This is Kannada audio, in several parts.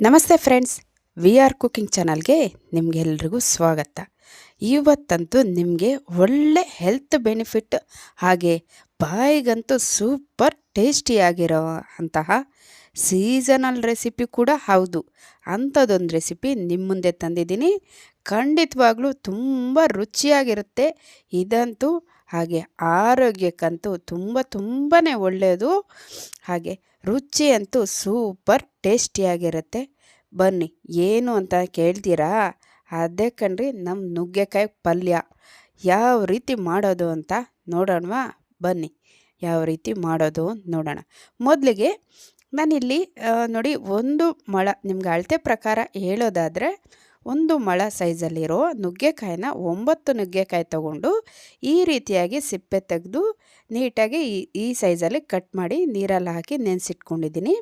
ನಮಸ್ತೆ ಫ್ರೆಂಡ್ಸ್, ವಿ ಆರ್ ಕುಕಿಂಗ್ ಚಾನಲ್ಗೆ ನಿಮಗೆಲ್ರಿಗೂ ಸ್ವಾಗತ. ಇವತ್ತಂತೂ ನಿಮಗೆ ಒಳ್ಳೆ ಹೆಲ್ತ್ ಬೆನಿಫಿಟ್ ಹಾಗೆ ಬಾಯಿಗಂತೂ ಸೂಪರ್ ಟೇಸ್ಟಿಯಾಗಿರೋ ಅಂತಹ ಸೀಸನಲ್ ರೆಸಿಪಿ ಕೂಡ ಹೌದು. ಅಂಥದ್ದೊಂದು ರೆಸಿಪಿ ನಿಮ್ಮ ಮುಂದೆ ತಂದಿದ್ದೀನಿ. ಖಂಡಿತವಾಗ್ಲೂ ತುಂಬ ರುಚಿಯಾಗಿರುತ್ತೆ. ಇದಂತೂ ಹಾಗೆ ಆರೋಗ್ಯಕ್ಕಂತೂ ತುಂಬ ತುಂಬಾ ಒಳ್ಳೆಯದು. ಹಾಗೆ ರುಚಿ ಅಂತೂ ಸೂಪರ್ ಟೇಸ್ಟಿಯಾಗಿರುತ್ತೆ. ಬನ್ನಿ, ಏನು ಅಂತ ಕೇಳ್ತೀರಾ? ಅದೇ ಕಣ್ರಿ ನಮ್ಮ ನುಗ್ಗೆಕಾಯಿ ಪಲ್ಯ. ಯಾವ ರೀತಿ ಮಾಡೋದು ಅಂತ ನೋಡೋಣವಾ? ಬನ್ನಿ, ಯಾವ ರೀತಿ ಮಾಡೋದು ನೋಡೋಣ. ಮೊದಲಿಗೆ ನಾನಿಲ್ಲಿ ನೋಡಿ, ಒಂದು ಮೊಳ, ನಿಮ್ಗೆ ಅಳತೆ ಪ್ರಕಾರ ಹೇಳೋದಾದರೆ ಒಂದು ಮಳ ಸೈಜಲ್ಲಿರೋ ನುಗ್ಗೆಕಾಯಿನ ಒಂಬತ್ತು ನುಗ್ಗೆಕಾಯಿ ತಗೊಂಡು ಈ ರೀತಿಯಾಗಿ ಸಿಪ್ಪೆ ತೆಗೆದು ನೀಟಾಗಿ ಈ ಸೈಜಲ್ಲಿ ಕಟ್ ಮಾಡಿ ನೀರಲ್ಲಿ ಹಾಕಿ ನೆನೆಸಿಟ್ಕೊಂಡಿದ್ದೀನಿ.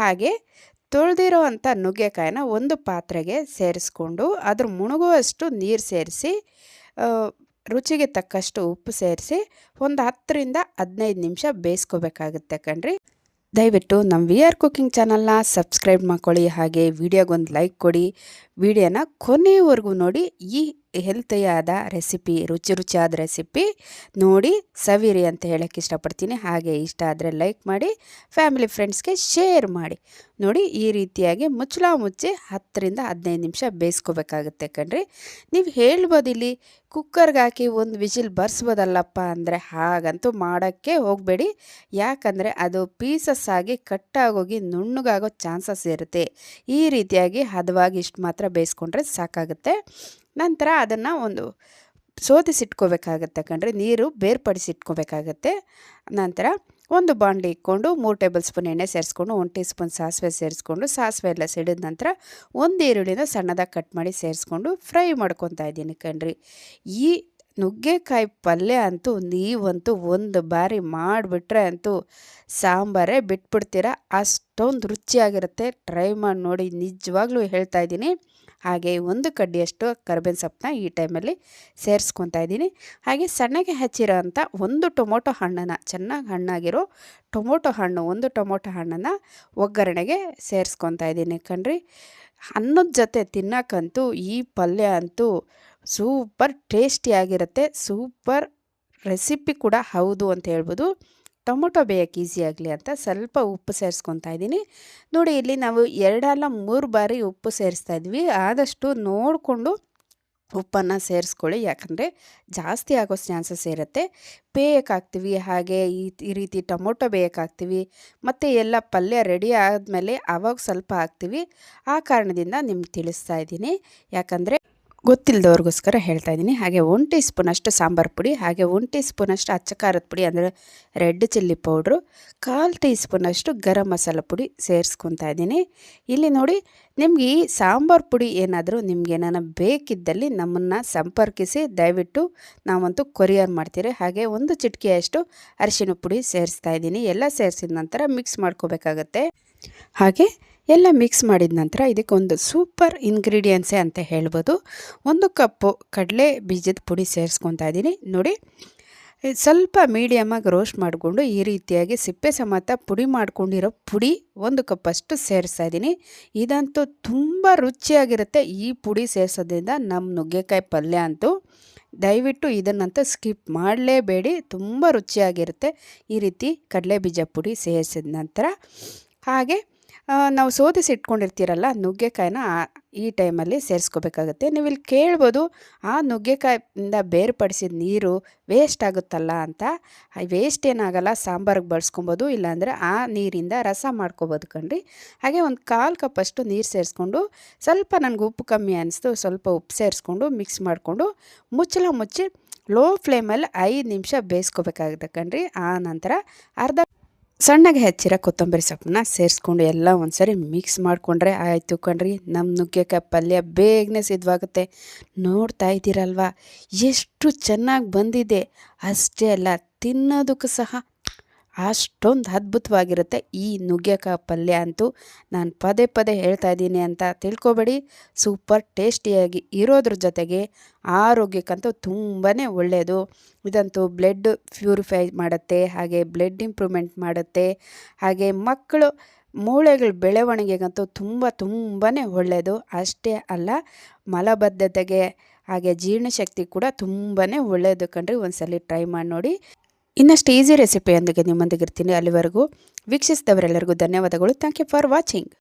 ಹಾಗೆ ತೊಳೆದಿರೋ ಅಂಥ ನುಗ್ಗೆಕಾಯಿನ ಒಂದು ಪಾತ್ರೆಗೆ ಸೇರಿಸ್ಕೊಂಡು ಅದ್ರ ಮುಣುಗುವಷ್ಟು ನೀರು ಸೇರಿಸಿ ರುಚಿಗೆ ತಕ್ಕಷ್ಟು ಉಪ್ಪು ಸೇರಿಸಿ ಒಂದು ಹತ್ತರಿಂದ ಹದಿನೈದು ನಿಮಿಷ ಬೇಯಿಸ್ಕೋಬೇಕಾಗುತ್ತೆ ಕಣ್ರಿ. ದಯವಿಟ್ಟು ನಮ್ಮ ವಿ ಆರ್ ಕುಕಿಂಗ್ ಚಾನಲ್ನ ಸಬ್ಸ್ಕ್ರೈಬ್ ಮಾಡ್ಕೊಳ್ಳಿ, ಹಾಗೆ ವಿಡಿಯೋಗೊಂದು ಲೈಕ್ ಕೊಡಿ. ವಿಡಿಯೋನ ಕೊನೆಯವರೆಗೂ ನೋಡಿ. ಈ ಹೆಲ್ತಿಯಾದ ರೆಸಿಪಿ, ರುಚಿ ರುಚಿಯಾದ ರೆಸಿಪಿ ನೋಡಿ. ಸವಿರಿ ಅಂತ ಹೇಳೋಕ್ಕೆ ಇಷ್ಟಪಡ್ತೀನಿ. ಹಾಗೆ ಇಷ್ಟ ಆದರೆ ಲೈಕ್ ಮಾಡಿ, ಫ್ಯಾಮಿಲಿ ಫ್ರೆಂಡ್ಸ್ಗೆ ಶೇರ್ ಮಾಡಿ. ನೋಡಿ, ಈ ರೀತಿಯಾಗಿ ಮುಚ್ಚಳ ಮುಚ್ಚಿ ಹತ್ತರಿಂದ ಹದಿನೈದು ನಿಮಿಷ ಬೇಯಿಸ್ಕೋಬೇಕಾಗುತ್ತೆ ಕಣ್ರಿ. ನೀವು ಹೇಳ್ಬೋದು ಇಲ್ಲಿ ಕುಕ್ಕರ್ಗೆ ಹಾಕಿ ಒಂದು ವಿಜಿಲ್ ಬರ್ಸ್ಬೋದಲ್ಲಪ್ಪ ಅಂದರೆ ಹಾಗಂತೂ ಮಾಡೋಕ್ಕೆ ಹೋಗಬೇಡಿ. ಯಾಕಂದರೆ ಅದು ಪೀಸಸ್ ಆಗಿ ಕಟ್ಟಾಗೋಗಿ ನುಣ್ಣಗಾಗೋ ಚಾನ್ಸಸ್ ಇರುತ್ತೆ. ಈ ರೀತಿಯಾಗಿ ಹದವಾಗಿ ಇಷ್ಟು ಮಾತ್ರ ಬೇಯಿಸ್ಕೊಂಡ್ರೆ ಸಾಕಾಗುತ್ತೆ. ನಂತರ ಅದನ್ನು ಒಂದು ಸೋದಿಸಿಟ್ಕೋಬೇಕಾಗತ್ತೆ ಕಣ್ರಿ, ನೀರು ಬೇರ್ಪಡಿಸಿಟ್ಕೋಬೇಕಾಗತ್ತೆ. ನಂತರ ಒಂದು ಬಾಣಲಿ ಇಟ್ಕೊಂಡು ಮೂರು ಟೇಬಲ್ ಸ್ಪೂನ್ ಎಣ್ಣೆ ಸೇರಿಸ್ಕೊಂಡು, ಒಂದು ಟೀ ಸ್ಪೂನ್ ಸಾಸಿವೆ ಸೇರಿಸ್ಕೊಂಡು, ಸಾಸಿವೆ ಎಲ್ಲ ಸಿಡಿದ ನಂತರ ಒಂದು ಈರುಳ್ಳಿನ ಸಣ್ಣದಾಗಿ ಕಟ್ ಮಾಡಿ ಸೇರಿಸ್ಕೊಂಡು ಫ್ರೈ ಮಾಡ್ಕೊತಾ ಇದ್ದೀನಿ ಕಣ್ರಿ. ಈ ನುಗ್ಗೆಕಾಯಿ ಪಲ್ಯ ಅಂತೂ ನೀವಂತೂ ಒಂದು ಬಾರಿ ಮಾಡಿಬಿಟ್ರೆ ಅಂತೂ ಸಾಂಬಾರೇ ಬಿಟ್ಬಿಡ್ತೀರ. ಅಷ್ಟೊಂದು ರುಚಿಯಾಗಿರುತ್ತೆ. ಟ್ರೈ ಮಾಡಿ ನೋಡಿ ನಿಜವಾಗ್ಲೂ ಹೇಳ್ತಾ ಇದ್ದೀನಿ. ಹಾಗೆ ಒಂದು ಕಡ್ಡಿಯಷ್ಟು ಕರ್ಬೇವಿನ ಸೊಪ್ಪನ್ನ ಈ ಟೈಮಲ್ಲಿ ಸೇರಿಸ್ಕೊತಾ ಇದ್ದೀನಿ. ಹಾಗೆ ಸಣ್ಣಗೆ ಹಚ್ಚಿರೋ ಅಂಥ ಒಂದು ಟೊಮೊಟೊ ಹಣ್ಣನ್ನು, ಚೆನ್ನಾಗಿ ಹಣ್ಣಾಗಿರೋ ಟೊಮೊಟೊ ಹಣ್ಣು, ಒಂದು ಟೊಮೊಟೊ ಹಣ್ಣನ್ನು ಒಗ್ಗರಣೆಗೆ ಸೇರಿಸ್ಕೊತಾ ಇದ್ದೀನಿ ಕಣ್ರಿ. ಅನ್ನದ ಜೊತೆ ತಿನ್ನಕ್ಕಂತೂ ಈ ಪಲ್ಯ ಅಂತೂ ಸೂಪರ್ ಟೇಸ್ಟಿಯಾಗಿರುತ್ತೆ ಸೂಪರ್ ರೆಸಿಪಿ ಕೂಡ ಹೌದು ಅಂತ ಹೇಳ್ಬೋದು. ಟೊಮೊಟೊ ಬೇಯಕ್ಕೆ ಈಸಿ ಆಗಲಿ ಅಂತ ಸ್ವಲ್ಪ ಉಪ್ಪು ಸೇರಿಸ್ಕೊತಾ ಇದ್ದೀನಿ. ನೋಡಿ, ಇಲ್ಲಿ ನಾವು ಎರಡಲ್ಲ ಮೂರು ಬಾರಿ ಉಪ್ಪು ಸೇರಿಸ್ತಾ ಇದ್ವಿ. ಆದಷ್ಟು ನೋಡಿಕೊಂಡು ಉಪ್ಪನ್ನು ಸೇರಿಸ್ಕೊಳ್ಳಿ. ಯಾಕಂದರೆ ಜಾಸ್ತಿ ಆಗೋ ಚಾನ್ಸಸ್ ಇರುತ್ತೆ. ಬೇಯಕ್ಕಾಗ್ತೀವಿ ಹಾಗೆ ಈ ಈ ರೀತಿ ಟೊಮೊಟೊ ಬೇಯಕ್ಕಾಗ್ತೀವಿ ಮತ್ತು ಎಲ್ಲ ಪಲ್ಯ ರೆಡಿ ಆದಮೇಲೆ ಆವಾಗ ಸ್ವಲ್ಪ ಹಾಕ್ತೀವಿ. ಆ ಕಾರಣದಿಂದ ನಿಮ್ಗೆ ತಿಳಿಸ್ತಾ ಇದ್ದೀನಿ. ಯಾಕಂದರೆ ಗೊತ್ತಿಲ್ಲದವ್ರಿಗೋಸ್ಕರ ಹೇಳ್ತಾ ಇದ್ದೀನಿ. ಹಾಗೆ ಒನ್ ಟೀ ಸ್ಪೂನಷ್ಟು ಸಾಂಬಾರು ಪುಡಿ, ಹಾಗೆ ಒನ್ ಟೀ ಸ್ಪೂನಷ್ಟು ಅಚ್ಚ ಖಾರದ ಪುಡಿ, ಅಂದರೆ ರೆಡ್ ಚಿಲ್ಲಿ ಪೌಡ್ರು, ಕಾಲು ಟೀ ಸ್ಪೂನಷ್ಟು ಗರಂ ಮಸಾಲ ಪುಡಿ ಸೇರಿಸ್ಕೊತಾ ಇದ್ದೀನಿ. ಇಲ್ಲಿ ನೋಡಿ, ನಿಮ್ಗೆ ಈ ಸಾಂಬಾರು ಪುಡಿ ಏನಾದರೂ ನಿಮ್ಗೆ ಏನಾರ ಬೇಕಿದ್ದಲ್ಲಿ ನಮ್ಮನ್ನು ಸಂಪರ್ಕಿಸಿ, ದಯವಿಟ್ಟು ನಾವಂತೂ ಕೊರಿಯರ್ ಮಾಡ್ತೀರಿ. ಹಾಗೆ ಒಂದು ಚಿಟಕಿಯಷ್ಟು ಅರಿಶಿನ ಪುಡಿ ಸೇರಿಸ್ತಾ ಇದ್ದೀನಿ. ಎಲ್ಲ ಸೇರಿಸಿದ ನಂತರ ಮಿಕ್ಸ್ ಮಾಡ್ಕೋಬೇಕಾಗತ್ತೆ. ಹಾಗೆ ಎಲ್ಲ ಮಿಕ್ಸ್ ಮಾಡಿದ ನಂತರ ಇದಕ್ಕೊಂದು ಸೂಪರ್ ಇಂಗ್ರೀಡಿಯೆಂಟ್ಸೇ ಅಂತ ಹೇಳ್ಬೋದು. ಒಂದು ಕಪ್ಪು ಕಡಲೆ ಬೀಜದ ಪುಡಿ ಸೇರಿಸ್ಕೊತಾ ಇದ್ದೀನಿ. ನೋಡಿ ಸ್ವಲ್ಪ ಮೀಡಿಯಮಾಗಿ ರೋಸ್ಟ್ ಮಾಡಿಕೊಂಡು ಈ ರೀತಿಯಾಗಿ ಸಿಪ್ಪೆ ಸಮೇತ ಪುಡಿ ಮಾಡ್ಕೊಂಡಿರೋ ಪುಡಿ ಒಂದು ಕಪ್ಪಷ್ಟು ಸೇರಿಸ್ತಾ ಇದ್ದೀನಿ. ಇದಂತೂ ತುಂಬ ರುಚಿಯಾಗಿರುತ್ತೆ ಈ ಪುಡಿ ಸೇರಿಸೋದ್ರಿಂದ ನಮ್ಮ ನುಗ್ಗೆಕಾಯಿ ಪಲ್ಯ ಅಂತೂ. ದಯವಿಟ್ಟು ಇದನ್ನಂತೂ ಸ್ಕಿಪ್ ಮಾಡಲೇಬೇಡಿ, ತುಂಬ ರುಚಿಯಾಗಿರುತ್ತೆ ಈ ರೀತಿ ಕಡಲೆ ಬೀಜ ಪುಡಿ ಸೇರಿಸಿದ ನಂತರ. ಹಾಗೆ ನಾವು ಸೋದಿಸಿ ಇಟ್ಕೊಂಡಿರ್ತೀರಲ್ಲ ನುಗ್ಗೆಕಾಯಿನ ಈ ಟೈಮಲ್ಲಿ ಸೇರಿಸ್ಕೋಬೇಕಾಗತ್ತೆ. ನೀವು ಇಲ್ಲಿ ಕೇಳ್ಬೋದು, ಆ ನುಗ್ಗೆಕಾಯಿಂದ ಬೇರ್ಪಡಿಸಿದ ನೀರು ವೇಸ್ಟ್ ಆಗುತ್ತಲ್ಲ ಅಂತ. ವೇಸ್ಟ್ ಏನಾಗಲ್ಲ, ಸಾಂಬಾರಿಗೆ ಬಳಸ್ಕೊಬೋದು, ಇಲ್ಲಾಂದರೆ ಆ ನೀರಿಂದ ರಸ ಮಾಡ್ಕೊಬೋದು ಕಣ್ರಿ. ಹಾಗೆ ಒಂದು ಕಾಲು ಕಪ್ಪಷ್ಟು ನೀರು ಸೇರಿಸ್ಕೊಂಡು, ಸ್ವಲ್ಪ ನನಗೆ ಉಪ್ಪು ಕಮ್ಮಿ ಅನಿಸ್ತು, ಸ್ವಲ್ಪ ಉಪ್ಪು ಸೇರಿಸ್ಕೊಂಡು ಮಿಕ್ಸ್ ಮಾಡಿಕೊಂಡು ಮುಚ್ಚಲ ಮುಚ್ಚಿ ಲೋ ಫ್ಲೇಮಲ್ಲಿ ಐದು ನಿಮಿಷ ಬೇಯಿಸ್ಕೋಬೇಕಾಗುತ್ತೆ ಕಣ್ರಿ. ಆ ನಂತರ ಅರ್ಧ ಸಣ್ಣಗೆ ಹೆಚ್ಚಿರೋ ಕೊತ್ತಂಬರಿ ಸೊಪ್ಪನ್ನ ಸೇರಿಸ್ಕೊಂಡು ಎಲ್ಲ ಒಂದ್ಸರಿ ಮಿಕ್ಸ್ ಮಾಡಿಕೊಂಡ್ರೆ ಆಯಿತು ಕಣ್ರಿ. ನಮ್ಮ ನುಗ್ಗೆಕಾಯಿ ಪಲ್ಯ ಬೇಗನೆ ಸಿದ್ಧವಾಗುತ್ತೆ ನೋಡ್ತಾ ಇದ್ದೀರಲ್ವಾ? ಎಷ್ಟು ಚೆನ್ನಾಗಿ ಬಂದಿದೆ. ಅಷ್ಟೇ ಅಲ್ಲ, ತಿನ್ನೋದಕ್ಕೂ ಸಹ ಅಷ್ಟೊಂದು ಅದ್ಭುತವಾಗಿರುತ್ತೆ ಈ ನುಗ್ಗೆಕಾಯಿ ಪಲ್ಯ ಅಂತೂ. ನಾನು ಪದೇ ಪದೇ ಹೇಳ್ತಾ ಇದ್ದೀನಿ ಅಂತ ತಿಳ್ಕೊಬೇಡಿ. ಸೂಪರ್ ಟೇಸ್ಟಿಯಾಗಿ ಇರೋದ್ರ ಜೊತೆಗೆ ಆರೋಗ್ಯಕ್ಕಂತೂ ತುಂಬಾ ಒಳ್ಳೆಯದು ಇದಂತೂ ಬ್ಲಡ್ ಪ್ಯೂರಿಫೈ ಮಾಡುತ್ತೆ, ಹಾಗೆ ಬ್ಲಡ್ ಇಂಪ್ರೂವ್ಮೆಂಟ್ ಮಾಡುತ್ತೆ, ಹಾಗೆ ಮಕ್ಕಳು ಮೂಳೆಗಳ ಬೆಳವಣಿಗೆಗಂತೂ ತುಂಬ ತುಂಬಾ ಒಳ್ಳೆಯದು ಅಷ್ಟೇ ಅಲ್ಲ, ಮಲಬದ್ಧತೆಗೆ ಹಾಗೆ ಜೀರ್ಣಶಕ್ತಿ ಕೂಡ ತುಂಬಾ ಒಳ್ಳೆಯದು ಕಣ್ರಿ. ಒಂದ್ಸಲ ಟ್ರೈ ಮಾಡಿ ನೋಡಿ. ಇನ್ನಷ್ಟು ಈಸಿ ರೆಸಿಪಿಯೊಂದಿಗೆ ನಿಮ್ಮೊಂದಿಗೆ ಇರ್ತೀನಿ ಅಲ್ಲಿವರೆಗೂ. ವೀಕ್ಷಿಸಿದವರೆಲ್ಲರಿಗೂ ಧನ್ಯವಾದಗಳು. Thank you for watching